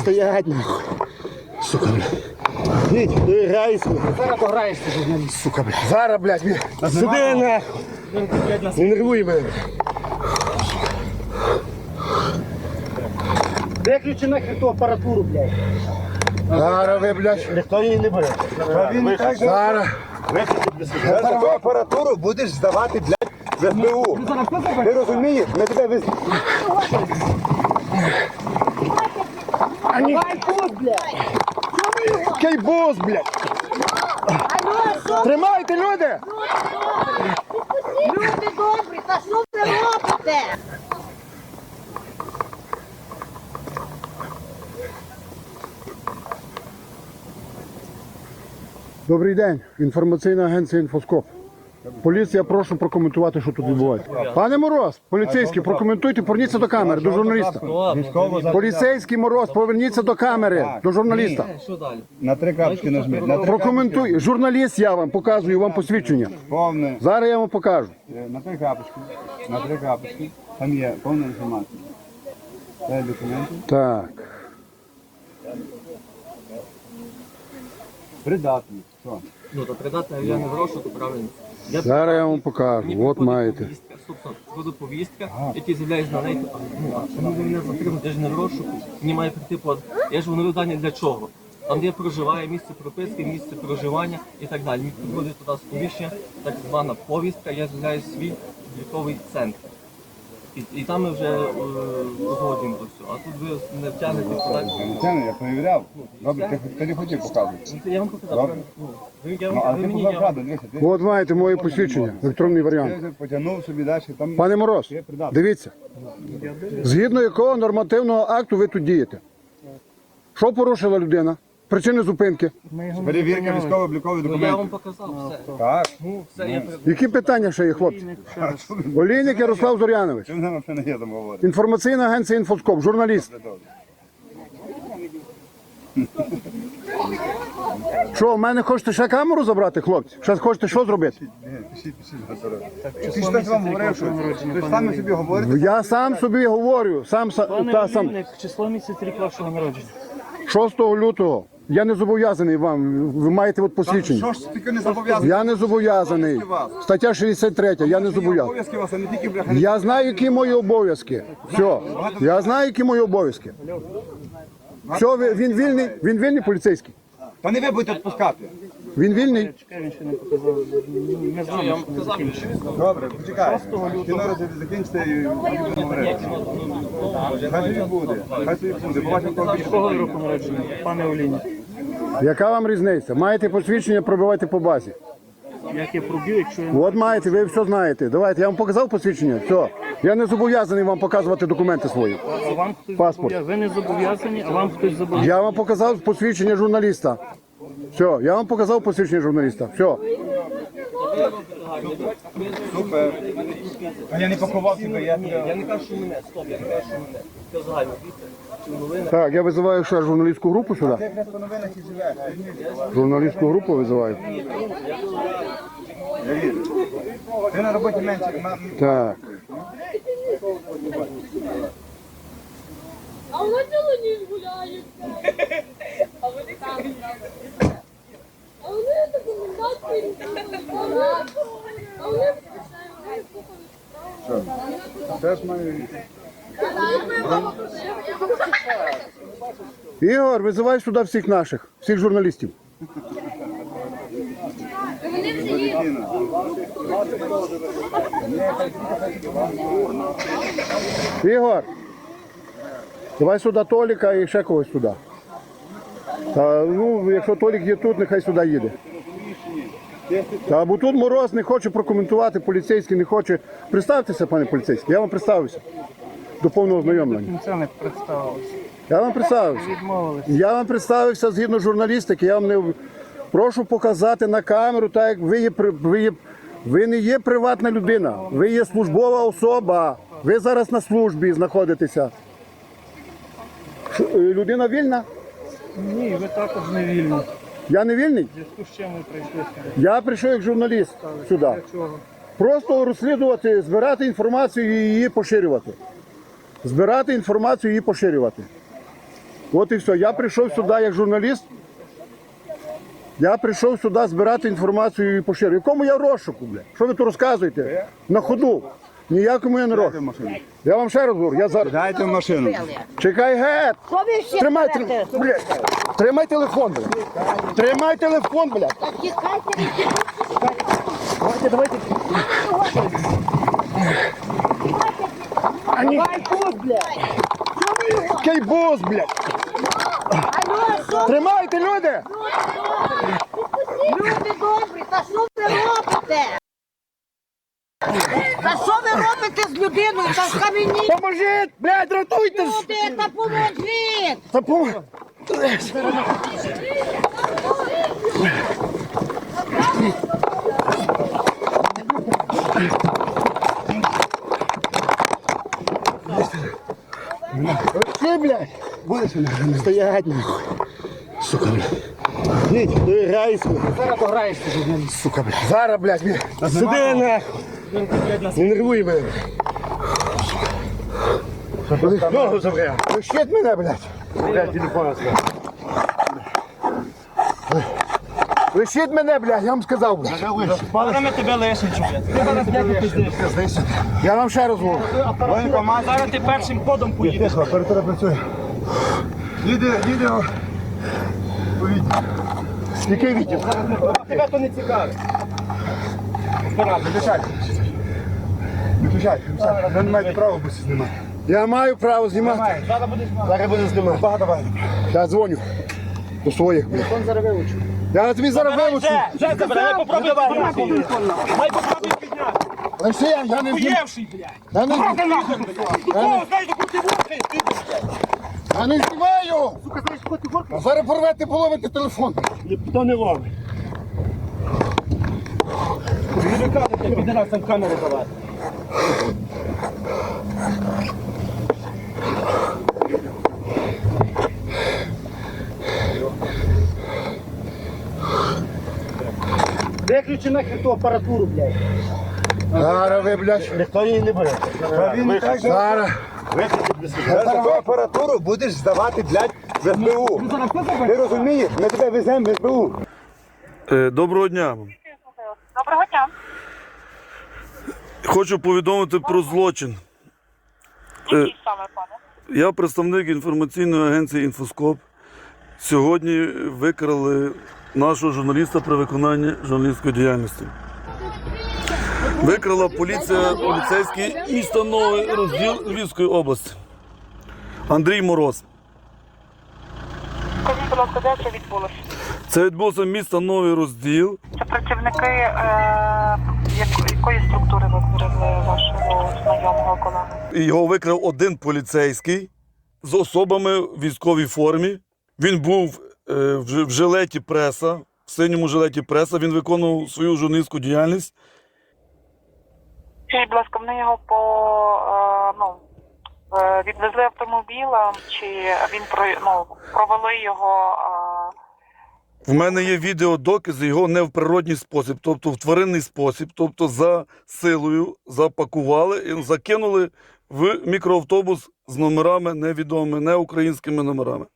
Стоять нахуй. Сука, бля. Ідь, ти грайся. Зараз пограєшся, журналіст. Сука, бля. Зараз, блядь, мені. Сиди нахуй. Не нервуй мене. Виключи нахер ту апаратуру, блядь. Зараз ви, блядь. Ніхто її не бере. Він так Зараз. таку апаратуру будеш здавати, блядь, в СБУ. Ти розумієш? Ми тебе виз... Давай тут, блядь. Блядь. Тримайте, люди. Люди добрі, та що ви робите? Добрий день. Інформаційна агенція Інфоскоп. Поліція, прошу прокоментувати, що тут відбувається. Пане Мороз, поліцейський, прокоментуйте, поверніться до камери, до журналіста. Поліцейський Мороз, поверніться до камери, до журналіста. На три крапочки нажми. На три Прокоментуй. Журналіст я вам показую вам посвідчення. повне. Зараз я вам покажу. Е, На три крапочки. На три крапочки. Там є повна інформація. Дай документи. Так. Придатні. Що? Ну, то придати я не в розшуку, правильно. Я Зараз я вам покажу. Мені От приходить маєте. повістка, приходить повістка, які з'являються на неї. Ну, а чому ви мене затримуєте? Я ж не в розшуку. Мені має прийти по... Я ж воно дані для чого? Там, де я проживаю, місце прописки, місце проживання і так далі. Мені приходить туди сповіщення, так звана повістка, я з'являю свій обліковий центр. І, і там ми вже е, узгодимо то все. А тут ви не втягнете туди. Це не я перевіряв. Добре, ти, ти не хотів показувати. Ну, Я вам показав. Добре. Ну, ви, я Ну, але ви ти мені, показав я, правду, дивися. Ти, От маєте моє посвідчення, електронний ти варіант. вже потягнув собі далі. Там Пане Мороз, є дивіться. Згідно якого нормативного акту ви тут дієте? Що порушила людина? Причини зупинки? Перевірка військово-облікових ну, я вам показав все. Так. Ну, все, я при- Які питання ще є, хлопці? Олійник Ярослав Зорянович, Чим нам взагалі не є там говорити? інформаційна агенція Інфоскоп, журналіст. Що, в мене хочете ще камеру забрати, хлопці? Ще хочете що зробити? Ні, пишіть, пишіть, Гасаров. Ти ж хтось вам говорив, що ти ж саме собі говорите. Я сам собі говорю, сам, са- Пане та, сам Олійник, число місяць рік вашого народження. 6 лютого. Я не зобов'язаний вам. Ви маєте от посвідчення. Що ж тільки не зобов'язаний? Я не зобов'язаний. Стаття 63, я не зобов'язаний. Обов'язки у вас, а не тільки бляха. Я знаю, які мої обов'язки. Все. Я знаю, які мої обов'язки. Все, ви- він вільний, він вільний поліцейський. Та не ви будете відпускати. Він вільний. Добре, почекай. Кіно закінчите і будемо говорити. Хай собі буде. Хай собі буде. Побачимо, кого більше. Якого року народження, пане Олійник? Яка вам різниця? Маєте посвідчення, пробивайте по базі. Як я пробив, якщо я От маєте, ви все знаєте. Давайте, я вам показав посвідчення. Все. Я не зобов'язаний вам показувати документи свої. а вам хтось Паспорт. зобов'язаний. Ви не зобов'язані, а вам хтось зобов'язаний. Я вам показав посвідчення журналіста. Все, я вам показав посвідчення журналіста. Все. Супер. А я не пакував себе, я Я не кажу, що мене, стоп, я не кажу, що мене. Це загально, дивіться. Так, я визиваю ще журналістську групу сюди. якраз по новинах і. Журналістську групу визиваю. Ти на роботі менше. Так. А вони цілу ніч гуляють. А вони там. Ігор, визивай сюди всіх наших, всіх журналістів. Ігор, давай сюди Толіка і ще когось сюди. Та, ну, якщо Толік є тут, нехай сюди їде. Та, бо тут Мороз не хоче прокоментувати, поліцейський не хоче. Представтеся, пане поліцейський, я вам представився. До повного ознайомлення. Це не представилося. Я вам представився. Відмовилися. Я вам представився згідно журналістики. Я вам не прошу показати на камеру, так як ви є ви є. Ви не є приватна людина, ви є службова особа. Ви зараз на службі знаходитеся. Е, Людина вільна? Ні, ви також не вільні. Я не вільний? В зв'язку з чим ви прийшли сюди? Я прийшов як журналіст сюди. Для чого? Просто розслідувати, збирати інформацію і її поширювати. Збирати інформацію і її поширювати. От і все. Я прийшов сюди як журналіст. Я прийшов сюди збирати інформацію і поширювати. Якому я розшуку, бля? Що ви тут розказуєте? На ходу. Ніякому я не машину. Я вам ще раз говорю, я зараз. Дайте в машину. Чекай, гет! Що ви всі Тримай, берете? блядь. Тримай телефон, блядь. Тримай телефон, блядь. Та тікайте від Давайте, давайте. Давай тут, блядь. Кейбус, блядь. Алло, що Тримайте, люди! Люди добрі, та що ви робите? Та що ви робите з людиною? Та скам'яніть Поможіть, блядь, рятуйтесь! люди, та поможіть! Та пом... Ти, блядь, будеш стоять, нахуй. Сука, блядь. Ні, ти грайся, Зараз дограєшся, журналіст. сука, блядь. Зараз, блядь, блядь. Сиди, нахуй. Не нервуй мене. Ногу забрав. Лишіть мене, блядь. Блядь, телефон Лишіть мене, блядь, я вам сказав, блядь. Зараз ми тебе лишимо, Я вам ще раз говорю. Зараз ти першим ходом поїдеш. Тихо, апаратура працює. Їде, їде. Який відділ? Тебе то не цікавить. Виключай. Виключай. Ви не маєте права бо знімати. Я маю право знімати. Зараз буду знімати. Багато давай. Я дзвоню. До своїх, блядь. Он зараз вилучу. Я тобі зараз вилучу. Вже, забирай, попробуй підняти. Дай попробуй підняти. Лише я, я не знімаю. Уєвший, блядь. Я не, блядь. Кого, знаєш, до кути вухи, ти, я не знімаю. А зараз порвете, половите телефон. Ніхто не ловить. Не виказуйте, підарасам камеру давати. Виключи нахер ту апаратуру, блядь. Зараз ви, блядь. Ніхто її не бере. Зараз. Таку апаратуру будеш здавати, блядь, в СБУ. Ти розумієш? Ми тебе веземо в СБУ. Е, Доброго дня. Доброго дня. Хочу повідомити про злочин. Який саме, пане? Я представник інформаційної агенції Інфоскоп. Сьогодні викрали нашого журналіста при виконанні журналістської діяльності. Викрала поліція поліцейський міста Новий розділ Львівської області. Андрій Мороз. Скажіть, будь ласка, де це відбулося? Це відбувся місто Новий розділ. Це працівники е, як- якої структури ви берегли вашого знайомого колегу? І Його викрав один поліцейський з особами в військовій формі. Він був е, в ж- в жилеті преса, в синьому жилеті преса. Він виконував свою журналістську діяльність. Скажіть, будь ласка, вони його по е, ну, е, відвезли автомобілем, чи він про ну, провели його. Е, В мене є відеодокази його не в природній спосіб, тобто в тваринний спосіб, тобто за силою запакували і закинули в мікроавтобус з номерами невідомими, не українськими номерами.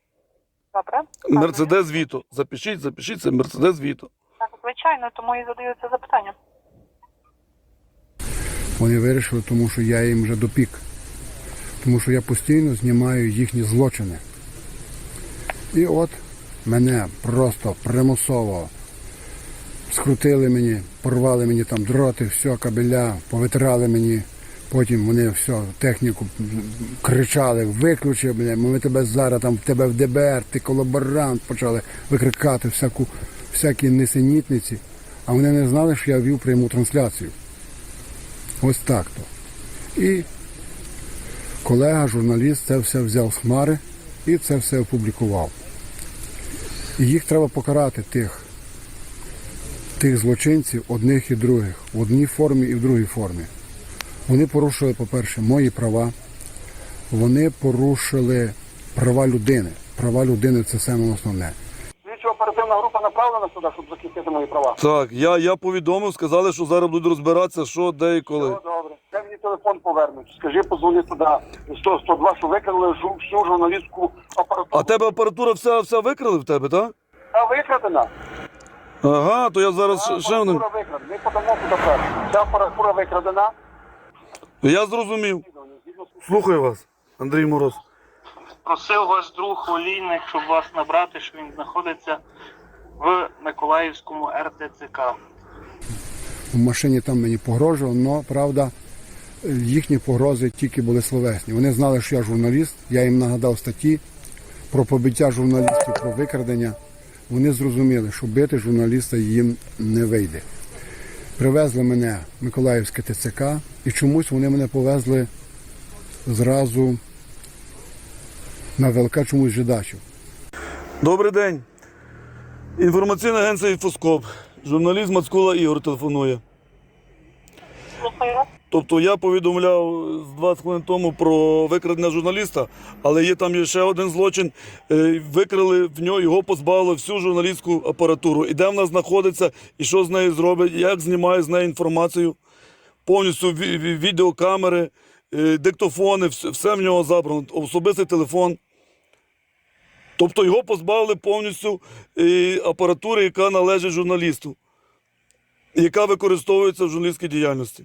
добре? Мерседес Віто. Запишіть, запишіть, це Мерседес Віто. Так, звичайно, тому і задаю це запитання. Вони вирішили, тому що я їм вже допік. Тому що я постійно знімаю їхні злочини. І от мене просто примусово скрутили мені, порвали мені там дроти, все, кабеля, повитирали мені. Потім вони все, техніку кричали, виключи, бля, ми тебе зараз там в тебе в ДБР, ти колаборант, почали викрикати всяку, всякі несенітниці. А вони не знали, що я вів пряму трансляцію. Ось так то. І колега, журналіст, це все взяв з хмари і це все опублікував. І їх треба покарати тих, тих злочинців, одних і других, в одній формі і в другій формі. Вони порушили, по-перше, мої права, вони порушили права людини. Права людини це саме основне. Слідчо оперативна група направлена сюди, щоб захистити мої права. Так, я, я повідомив, сказали, що зараз будуть розбиратися, що, де і коли. Добре. Це мені то телефон повернуть. Скажи, позвони туди 100 102, що викрали жу- всю журналістську апаратуру. А тебе апаратура вся, вся викрали в тебе, так? Та викрадена. Ага, то я зараз ще- ще один. Апаратура викрадена. Ми подамо туди перше. Ця апаратура викрадена. Я зрозумів. Слухаю вас, Андрій Мороз. Просив ваш друг Олійник, щоб вас набрати, що він знаходиться в Миколаївському РТЦК. в машині там мені погрожував, але правда їхні погрози тільки були словесні. Вони знали, що я журналіст, я їм нагадав статті про побиття журналістів, про викрадення. Вони зрозуміли, що бити журналіста їм не вийде. Привезли мене в Миколаївське ТЦК і чомусь вони мене повезли зразу на ВЛК чомусь жидачу. Добрий день. Інформаційна агенція «Інфоскоп». Журналіст Мацкула Ігор телефонує. Слухаю. Тобто я повідомляв з 20 хвилин тому про викрадення журналіста, але є там ще один злочин. Е, Викрили в нього, його позбавили всю журналістську апаратуру. І де вона знаходиться, і що з нею зробить, як знімає з неї інформацію. Повністю ві- ві- відеокамери, е, диктофони, все в нього забрано, особистий телефон. Тобто його позбавили повністю е, апаратури, яка належить журналісту, яка використовується в журналістській діяльності.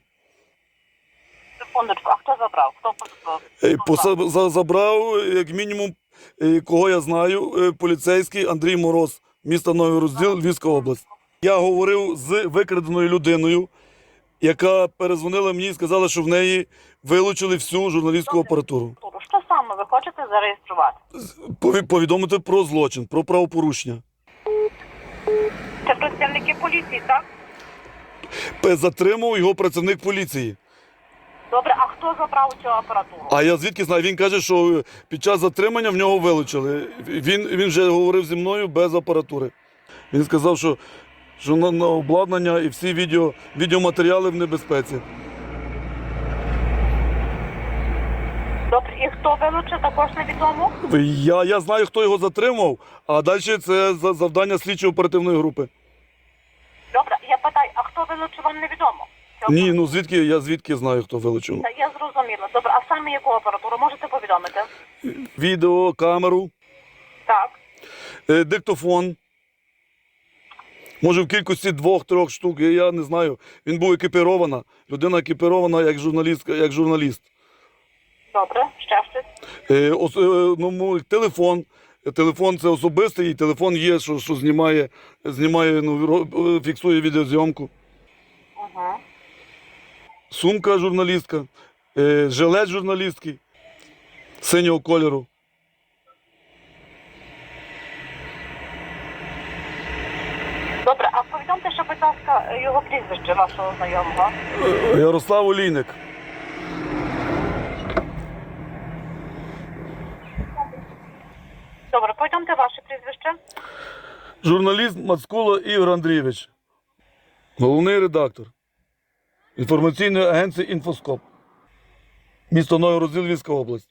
Секундочку, а хто забрав? Хто позбав? Е, поса- за- Забрав, е, як мінімум, е, кого я знаю, е, поліцейський Андрій Мороз, місто Новий Розділ, Львівська область. Я говорив з викраденою людиною, яка перезвонила мені і сказала, що в неї вилучили всю журналістську апаратуру. Що саме ви хочете зареєструвати? Пові- Повідомити про злочин, про правопорушення. Це працівники поліції, так? Затримав його працівник поліції. Добре, а хто забрав цю апаратуру? А я звідки знаю? Він каже, що під час затримання в нього вилучили. Він, він вже говорив зі мною без апаратури. Він сказав, що, що на, на обладнання і всі відео, відеоматеріали в небезпеці. Добре, і хто вилучив, також невідомо. Я, я знаю, хто його затримав, а далі це за- завдання слідчо оперативної групи. Добре, я питаю, а хто вилучив, вам невідомо? Ні, ну звідки я звідки знаю, хто вилучив. Та Я зрозуміла. Добре, а саме яку апаратуру можете повідомити? Відео, камеру, Так. е, диктофон. Може, в кількості двох-трьох штук, я- я не знаю. Він був екіпірована. Людина екіпірована як журналістка, як журналіст. Добре, ще щось. Е, ос- е, ну, мо- телефон. Телефон це особистий, і телефон є, що, що знімає, знімає ну, ро- е, фіксує відеозйомку. Угу. Сумка журналістка, е, жилет журналістський синього кольору. Добре, а повідомте, ще, будь ласка, його прізвище вашого знайомого. Ярослав Олійник. Добре, повідомте ваше прізвище. Журналіст Мацкула Ігор Андрійович. Головний редактор інформаційної агенції Інфоскоп. Місто Новий Розділ, Львівська область.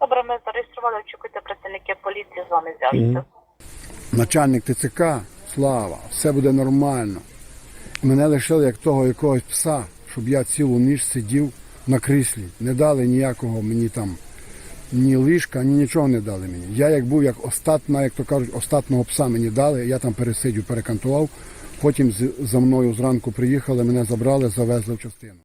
Добре, ми зареєстрували, очікуйте працівники поліції з вами зв'яжуться. начальник ТЦК, слава, все буде нормально. Мене лишили як того якогось пса, щоб я цілу ніч сидів на кріслі. Не дали ніякого мені там ні ліжка, ні нічого не дали мені. Я як був як остатна, як то кажуть, остатного пса мені дали, я там пересидів, перекантував. Потім за мною зранку приїхали, мене забрали, завезли в частину.